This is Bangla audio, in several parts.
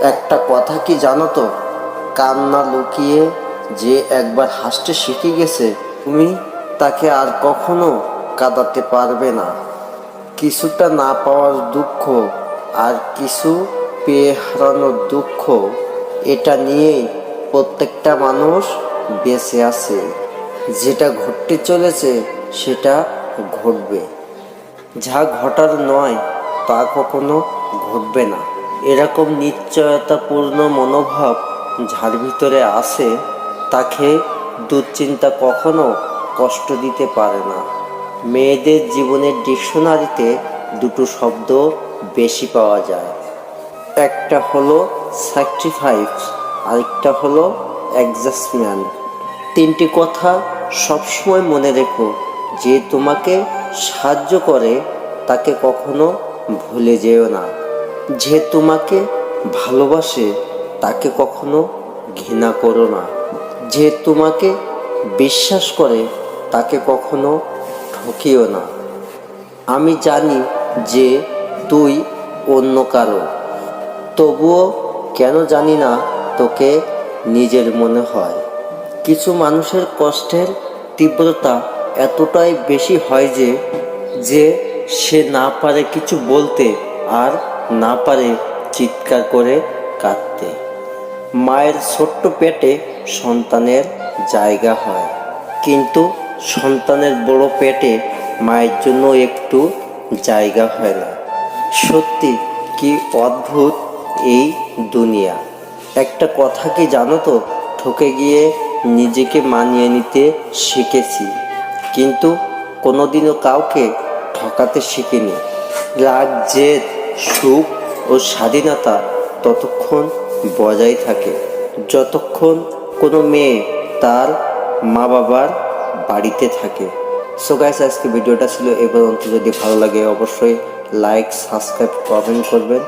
একটা কথা কি জানো তো? কান্না লুকিয়ে যে একবার হাসতে শিখে গেছে, তুমি তাকে আর কখনো কাঁদাতে পারবে না। কিছুটা না পাওয়ার দুঃখ আর কিছু পেয়ে হারানোর দুঃখ, এটা নিয়েই প্রত্যেকটা মানুষ বেঁচে আছে। যেটা ঘটতে চলেছে, সেটা ঘটবে। যা ঘটার নয়, তা কখনো ঘটবে না। এরকম নিশ্চয়তাপূর্ণ মনোভাব যার ভিতরে আসে তাকে দুশ্চিন্তা কখনো কষ্ট দিতে পারে না। মেয়েদের জীবনের ডিকশনারিতে দুটো শব্দ বেশি পাওয়া যায়। একটা হলো স্যাক্রিফাইস আরেকটা হলো অ্যাডজাস্টমেন্ট তিনটি কথা সবসময় মনে রেখো, যে তোমাকে সাহায্য করে, তাকে কখনো ভুলে যেও না। যে তোমাকে ভালোবাসে, তাকে কখনো ঘৃণা করো না। যে তোমাকে বিশ্বাস করে, তাকে কখনো ঠকিও না। আমি জানি যে তুই অন্য কারও। তবুও কেন জানি না তোকে নিজের মনে হয়। কিছু মানুষের কষ্টের তীব্রতা এতটাই বেশি হয় যে যে সে না পারে কিছু বলতে আর না পারে চিৎকার করে কাঁদতে। মায়ের ছোট্ট পেটে সন্তানের জায়গা হয়। কিন্তু সন্তানের বড় পেটে মায়ের জন্য একটু জায়গা হয় না। সত্যি কি অদ্ভুত এই দুনিয়া। একটা কথা কি জানো তো? ঠকে গিয়ে নিজেকে মানিয়ে নিতে শিখেছি। কিন্তু কোনোদিনও কাউকে ঠকাতে শিখিনি। রাগ জেদ সুখ ও স্বাধীনতা ততক্ষণ বজায় থাকে। যতক্ষণ কোনো মেয়ে তার মা বাবার বাড়িতে থাকে। সো গাইস আজকে ভিডিওটা ছিল এ পর্যন্ত। যদি ভালো লাগে অবশ্যই লাইক সাবস্ক্রাইব কমেন্ট করবেন।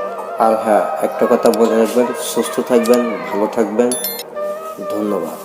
আর হ্যাঁ একটা কথা মনে রাখবেন, সুস্থ থাকবেন, ভালো থাকবেন। ধন্যবাদ।